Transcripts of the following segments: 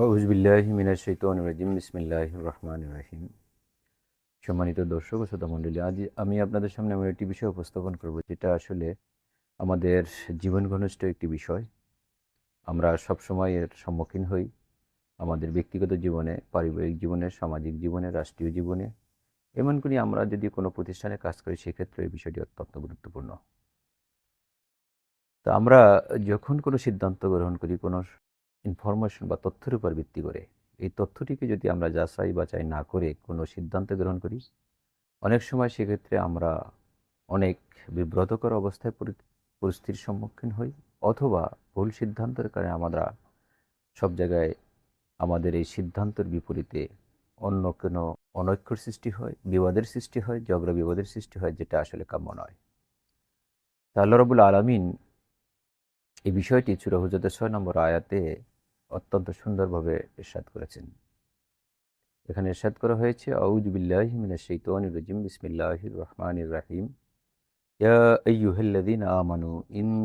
আউজবিল্লাহিমিনাশাইতানিম বিসমিল্লাহ রহমান রাহিম। সম্মানিত দর্শক ও শ্রোতা মণ্ডলী, আজ আমি আপনাদের সামনে এমন একটি বিষয় উপস্থাপন করব, যেটা আসলে আমাদের জীবন ঘনিষ্ঠ একটি বিষয়। আমরা সবসময় এর সম্মুখীন হই আমাদের ব্যক্তিগত জীবনে, পারিবারিক জীবনে, সামাজিক জীবনে, রাষ্ট্রীয় জীবনে। এমন করে আমরা যদি কোনো প্রতিষ্ঠানে কাজ করি, সেক্ষেত্রে এই বিষয়টি অত্যন্ত গুরুত্বপূর্ণ। তো আমরা যখন কোনো সিদ্ধান্ত গ্রহণ করি, কোনো ইনফরমেশন বা তথ্যের উপর ভিত্তি করে। এই তথ্যটিকে যদি আমরা যাচাই বাছাই না করে কোনো সিদ্ধান্ত গ্রহণ করি, অনেক সময় সেক্ষেত্রে আমরা অনেক বিব্রতকর অবস্থায় পরিস্থিতির সম্মুখীন হই অথবা ভুল সিদ্ধান্তের কারণে আমরা সব জায়গায় আমাদের এই সিদ্ধান্তের বিপরীতে অন্য কোনো অনৈক্যর সৃষ্টি হয়, বিবাদের সৃষ্টি হয়, ঝগড়া বিবাদের সৃষ্টি হয়, যেটা আসলে কাম্য নয়। তা আল্লাহ রবুল আলমিন এই বিষয়টি চূড়া হুজরতের ছয় নম্বর আয়াতে অত্যন্ত সুন্দরভাবে ইরশাদ করেছেন। এখানে ইরশাদ করা হয়েছে আউজ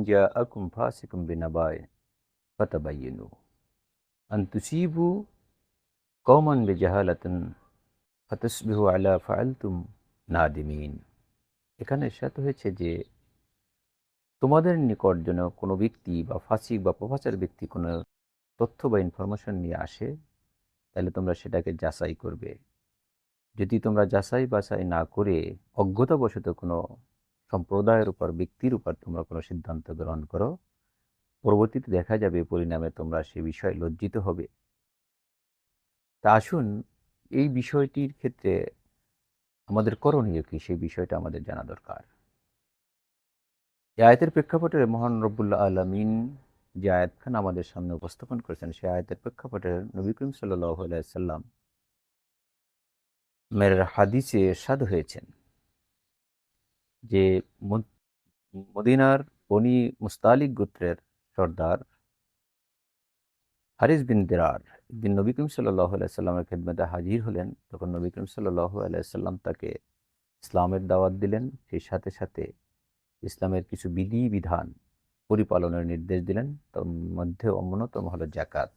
জাআকুম ফাসিকুম বিনাবায় ফাতাবায়্যানু। আন তুসিবু কওমান বিজাহালাতিন আলা ফাআলতুম নাদিমিন। এখানে ইরশাদ হয়েছে যে, তোমাদের নিকট যেন কোনো ব্যক্তি বা ফাসিক বা প্রভাচার ব্যক্তি কোনো তথ্য বা ইনফরমেশন নিয়ে আসে, তাহলে তোমরা সেটাকে যাচাই করবে। যদি তোমরা যাচাই বাছাই না করে অজ্ঞতাবশত কোনো সম্প্রদায়ের উপর, ব্যক্তির উপর তোমরা কোনো সিদ্ধান্ত গ্রহণ করো, পরবর্তীতে দেখা যাবে পরিণামে তোমরা সে বিষয়ে লজ্জিত হবে। তা আসুন, এই বিষয়টির ক্ষেত্রে আমাদের করণীয় কি? সেই বিষয়টা আমাদের জানা দরকার। এই আয়াতের প্রেক্ষাপটে মহান রব্বুল্লাহ আলমিন যে আয়াতখান আমাদের সামনে উপস্থাপন করেছেন, সেই আয়াতের প্রেক্ষাপটে নবী করিম সাল্লাম মের হাদিসে এরশাদ হয়েছেন যে মদ- মদিনার বনি মুস্তালিক গোত্রের সর্দার হারিস বিন দেরার একদিন নবী করিম সাল্লাহ খেদমতে হাজির হলেন, তখন নবী করিম সাল্লাহ সাল্লাম তাকে ইসলামের দাওয়াত দিলেন। সেই সাথে সাথে ইসলামের কিছু বিধি বিধান পরিপালনের নির্দেশ দিলেন। তার মধ্যে অন্যতম হলো জাকাত।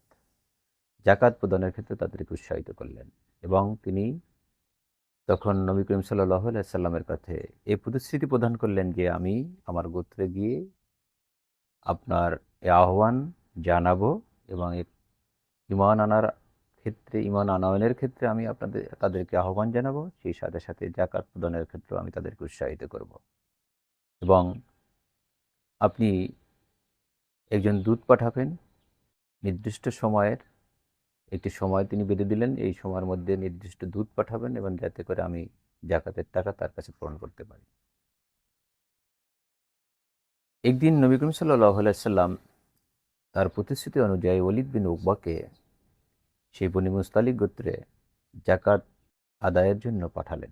জাকাত প্রদানের ক্ষেত্রে তাদেরকে উৎসাহিত করলেন এবং তিনি তখন নবী করিম সাল্লাহ সাল্লামের কাছে এই প্রতিশ্রুতি প্রদান করলেন যে, আমি আমার গোত্রে গিয়ে আপনার আহ্বান জানাব এবং ইমান আনার ক্ষেত্রে, ইমান আনয়নের ক্ষেত্রে আমি আপনাদের, তাদেরকে আহ্বান জানাব। সেই সাথে সাথে জাকাত প্রদানের ক্ষেত্রেও আমি তাদেরকে উৎসাহিত করব। এবং আপনি একজন দূত পাঠাবেন। নির্দিষ্ট সময়ের, একটি সময় তিনি বেঁধে দিলেন, এই সময়ের মধ্যে নির্দিষ্ট দুধ পাঠাবেন এবং যাতে করে আমি জাকাতের টাকা তার কাছে পূরণ করতে পারি। একদিন নবী করিম সাল্লাহ তার প্রতিশ্রুতি অনুযায়ী অলিদ বিন উকবাকে সেই বনি মুস্তালিক গোত্রে জাকাত আদায়ের জন্য পাঠালেন।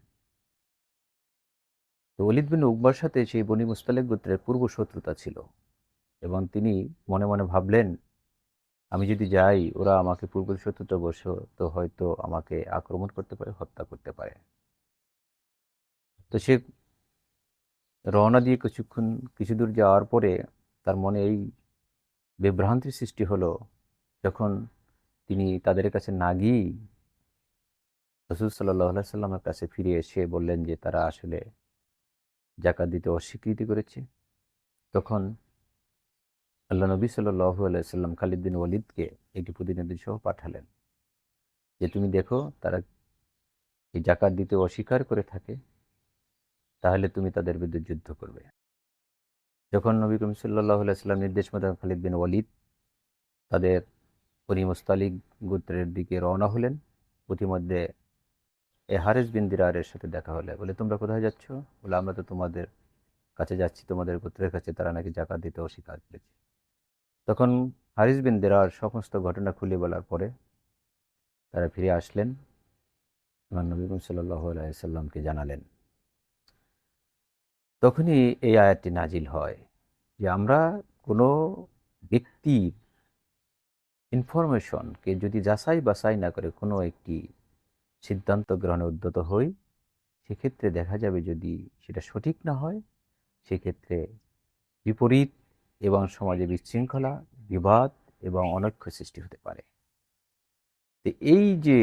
তো ওলিদ বিন উকবার সাথে সেই বনি মুস্তালিক গোত্রের পূর্ব শত্রুতা ছিল এবং তিনি মনে মনে ভাবলেন, আমি যদি যাই, ওরা আমাকে পূর্ব শত্রুতা বস তো হয়তো আমাকে আক্রমণ করতে পারে, হত্যা করতে পারে। তো সে রওনা দিয়ে কিছুক্ষণ, কিছু দূর যাওয়ার পরে তার মনে এই বিভ্রান্তির সৃষ্টি হলো যখন তিনি তাদের কাছে না গিয়েই রসুল সাল্লাহ সাল্লামের কাছে ফিরে এসে বললেন যে, তারা আসলে জাকাত দিতে অস্বীকৃতি করেছে। তখন আল্লাহ নবী সাল্লাহ আলাইসাল্লাম খালিদ বিন ওয়ালিদকে একটি প্রতিনিধি সহ পাঠালেন যে, তুমি দেখো, তারা এই জাকাত দিতে অস্বীকার করে থাকে, তাহলে তুমি তাদের বিরুদ্ধে যুদ্ধ করবে। যখন নবী করিম সাল্লাহ আলাইসাল্লাম নির্দেশ মতো খালিদ বিন ওয়ালিদ তাদের বনি গোত্রের দিকে রওনা হলেন প্রতিমধ্যে এ হারেস বিন দিরারের সাথে দেখা হলে, বলে, তোমরা কোথায় যাচ্ছ? বলে, আমরা তো তোমাদের কাছে যাচ্ছি, তোমাদের গোত্রের কাছে, তারা নাকি জাকাত দিতে অস্বীকার করেছে। তখন হারিস বিন দেরার সমস্ত ঘটনা খুলে বলার পরে তারা ফিরে আসলেন এবং নবী সাল্লাহ আলাইসাল্লামকে জানালেন। তখনই এই আয়াতটি নাজিল হয় যে, আমরা কোনো ব্যক্তির ইনফরমেশনকে যদি যাচাই বাছাই না করে কোনো একটি সিদ্ধান্ত গ্রহণে উদ্যত হই, সেক্ষেত্রে দেখা যাবে যদি সেটা সঠিক না হয়, সেক্ষেত্রে বিপরীত এবং সমাজে বিশৃঙ্খলা, বিবাদ এবং অনৈক্য সৃষ্টি হতে পারে। তো এই যে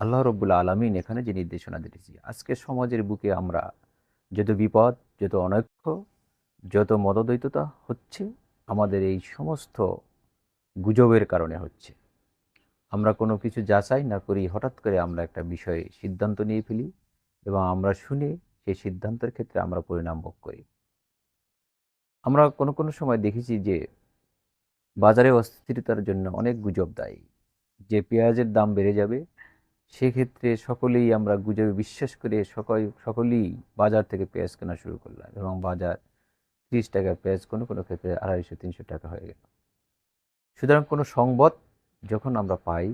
আল্লাহ রব্বুল আলমিন এখানে যে নির্দেশনা দিয়েছি, আজকে সমাজের বুকে আমরা যত বিপদ, যত অনৈক্য, যত মতদ্বৈততা হচ্ছে, আমাদের এই সমস্ত গুজবের কারণে হচ্ছে। আমরা কোনো কিছু যাচাই না করি, হঠাৎ করে আমরা একটা বিষয়ে সিদ্ধান্ত নিয়ে ফেলি এবং আমরা শুনে সেই সিদ্ধান্তের ক্ষেত্রে আমরা পরিণাম ভোগ করি। আমরা কোনো কোনো সময় দেখেছি যে বাজারে অস্থিরতার জন্য অনেক গুজব দায়ী। যে পেঁয়াজের দাম বেড়ে যাবে, সেক্ষেত্রে সকলেই আমরা গুজবে বিশ্বাস করে সকল, সকলেই বাজার থেকে পেঁয়াজ কেনা শুরু করলাম এবং বাজার ত্রিশ টাকা পেঁয়াজ কোনো কোনো ক্ষেত্রে আড়াইশো, তিনশো টাকা হয়ে গেল। সুতরাং কোনো সংবাদ যখন আমরা পাই,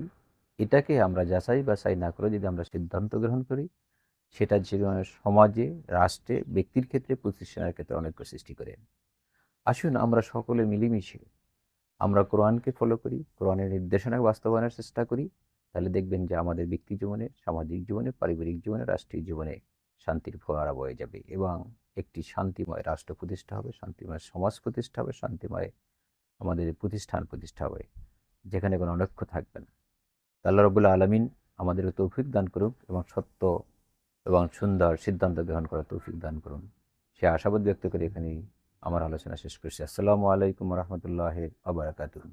এটাকে আমরা যাচাই বাছাই না করে যদি আমরা সিদ্ধান্ত গ্রহণ করি, সেটা জীবনের সমাজে, রাষ্ট্রে, ব্যক্তির ক্ষেত্রে, প্রতিষ্ঠানের ক্ষেত্রে অনেক সৃষ্টি করে। আসুন আমরা সকলে মিলেমিশে আমরা কোরআনকে ফলো করি, কোরআনের নির্দেশনা বাস্তবায়নের চেষ্টা করি, তাহলে দেখবেন যে আমাদের ব্যক্তি জীবনে, সামাজিক জীবনে, পারিবারিক জীবনে, রাষ্ট্রীয় জীবনে শান্তির ফোয়ারা বয়ে যাবে এবং একটি শান্তিময় রাষ্ট্র প্রতিষ্ঠা হবে, শান্তিময় সমাজ প্রতিষ্ঠা হবে, শান্তিময় আমাদের প্রতিষ্ঠান প্রতিষ্ঠা হবে। যেখানে কোনো অনৈক্য থাকবে না। আল্লাহ রবুল্লা আলমিন আমাদের তৌফিক দান করুক এবং সত্য এবং সুন্দর সিদ্ধান্ত গ্রহণ করার তৌফিক দান করুন। সে আশাবাদ ব্যক্ত করে এখানেই আমার আলোচনা শেষ করছি। আসসালামু আলাইকুম রহমতুল্লাহ আবরাকাতুহ